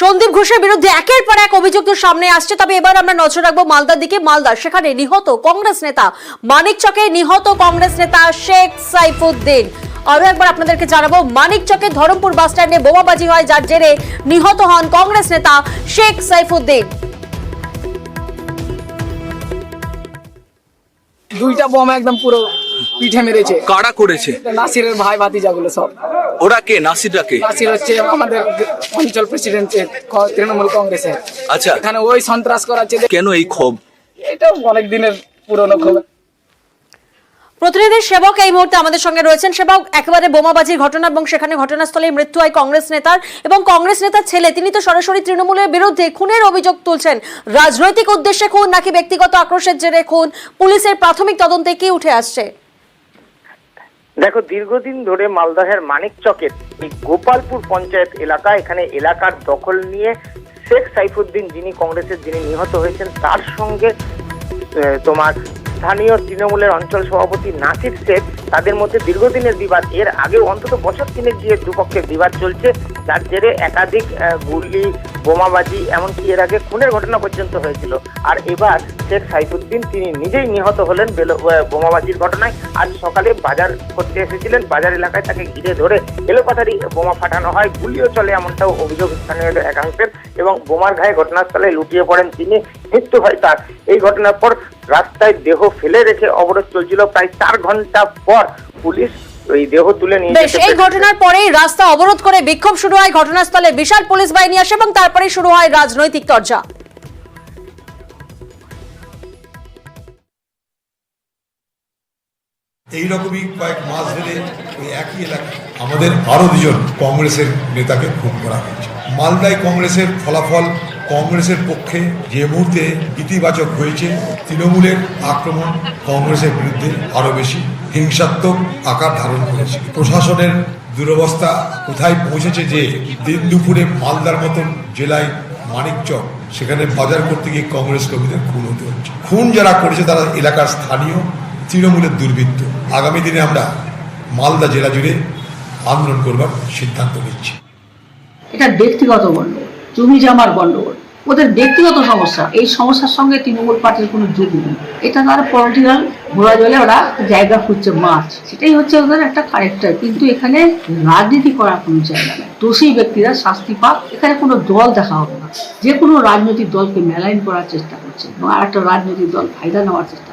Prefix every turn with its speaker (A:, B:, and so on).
A: সন্দীপ ঘোষের বিরুদ্ধে একের পর এক অভিযুক্ত সামনে আসছে। তবে এবার আমরা নজর রাখব মালদার দিকে। মালদা সেখানে নিহত কংগ্রেস নেতা মানিক চকে। নিহত কংগ্রেস নেতা শেখ সাইফুদ্দিন। আরও একবার আপনাদেরকে জানাব মানিক চকে ধরমপুর বাস স্ট্যান্ডে বোমাবাজি হয় যার জেরে নিহত হন কংগ্রেস নেতা শেখ সাইফুদ্দিন।
B: দুইটা বোমা একদম পুরো পিঠে মেরেছে।
C: কারা করেছে?
B: নাসিরের ভাই ভাতিজাগুলো সব।
C: ওরা কে? নাসিররা কে?
B: নাসির হচ্ছে আমাদের অঞ্চল প্রেসিডেন্ট তৃণমূল কংগ্রেসের।
C: আচ্ছা।
B: এখানে ওই সন্ত্রাস করাচ্ছে যে-
C: কেন এই ক্ষোভ?
B: এটা অনেক দিনের পুরনো খবর
A: প্রতিনিধি সেবক এই মুহূর্তে আমাদের সঙ্গে রয়েছেন। সেবক একেবারে বোমাবাজির ঘটনা এবং সেখানে ঘটনাস্থলে মৃত্যু হয় কংগ্রেস নেতার। এবং কংগ্রেস নেতার ছেলে তিনি তো সরাসরি তৃণমূলের বিরুদ্ধে খুনের অভিযোগ তুলছেন। রাজনৈতিক উদ্দেশ্যে খুন নাকি ব্যক্তিগত আক্রোশের জেরে খুন? পুলিশের প্রাথমিক তদন্তে কি উঠে আসছে?
D: দেখো, দীর্ঘদিন ধরে মালদহের মানিক চকের এই গোপালপুর পঞ্চায়েত এলাকা এখানে এলাকার দখল নিয়ে শেখ সাইফুদ্দিন যিনি কংগ্রেসের যিনি নিহত হয়েছেন, তার সঙ্গে তোমার স্থানীয় তৃণমূলের অঞ্চল সভাপতি নাসির শেখ তাদের মধ্যে দীর্ঘদিনের বিবাদ। এর আগে অন্তত বছর তিনেক দিয়ে দুপক্ষের বিবাদ চলছে। যার জেরে একাধিক গুলি, বোমাবাজি, এমনকি এর আগে খুনের ঘটনা পর্যন্ত হয়েছিল। আর এবার শেখ সাইফুদ্দিন তিনি নিজেই নিহত হলেন বোমাবাজির ঘটনায়। আজ সকালে বাজার করতে এসেছিলেন। বাজার এলাকায় তাকে ঘিরে ধরে এলোপাতারি বোমা ফাটানো হয়। গুলিও চলে এমনটাও অভিযোগ স্থানীয় একাংশের এবং বোমার ঘায়ে ঘটনাস্থলে লুটিয়ে পড়েন তিনি। মৃত্যু হয় তার। এই ঘটনার পর রাস্তায় দেহ ফেলে রেখে অবরোধ চলছিল প্রায় চার ঘণ্টা পর পুলিশ ওই দেহ তুলে নিয়ে
A: বেশ এই ঘটনার পরেই রাস্তা অবরোধ করে বিক্ষোভ শুরু হয় ঘটনাস্থলে বিশাল পুলিশ বাহিনী আসে এবং তারপরে শুরু হয় রাজনৈতিক চর্চা
E: এইরকমই কয়েক মাস ধরে ওই একই এলাকায় আমাদের আরও দুজন কংগ্রেসের নেতাকে খুন করা হয়েছে। মালদায় কংগ্রেসের ফলাফল কংগ্রেসের পক্ষে যে মুহূর্তে ইতিবাচক হয়েছে, তৃণমূলের আক্রমণ কংগ্রেসের বিরুদ্ধে আরও বেশি হিংসাত্মক আকার ধারণ করেছে। প্রশাসনের দুরবস্থা কোথায় পৌঁছেছে যে দিন দুপুরে মালদার মতন জেলায় মানিকচক সেখানে বাজার করতে গিয়ে কংগ্রেস কর্মীদের খুন হতে হচ্ছে। খুন যারা করেছে তারা এলাকার স্থানীয়, তৃণমূলের দুর্বৃত্ত। আগামী দিনে আমরা মালদা জেলা জুড়ে আন্দোলন করবার সিদ্ধান্ত নিচ্ছি।
F: এটা ব্যক্তিগত গণ্ডগোল জমি জামার গণ্ডগোল ওদের ব্যক্তিগত সমস্যা, এই সমস্যার সঙ্গে তৃণমূল পার্টির কোনো যোগ নেই। এটা তারা পলিটিক্যাল ঘোরা জলে ওরা জায়গা খুঁজছে, মাছ। সেটাই হচ্ছে ওদের একটা ক্যারেক্টার কিন্তু এখানে রাজনীতি করার কোনো জায়গা নেই। দোষী ব্যক্তিরা শাস্তি পাক, এখানে কোনো দল দেখা হবে না। যে কোনো রাজনৈতিক দলকে মেলাইন করার চেষ্টা করছে, এবং আর একটা রাজনৈতিক দল ফায়দা নেওয়ার চেষ্টা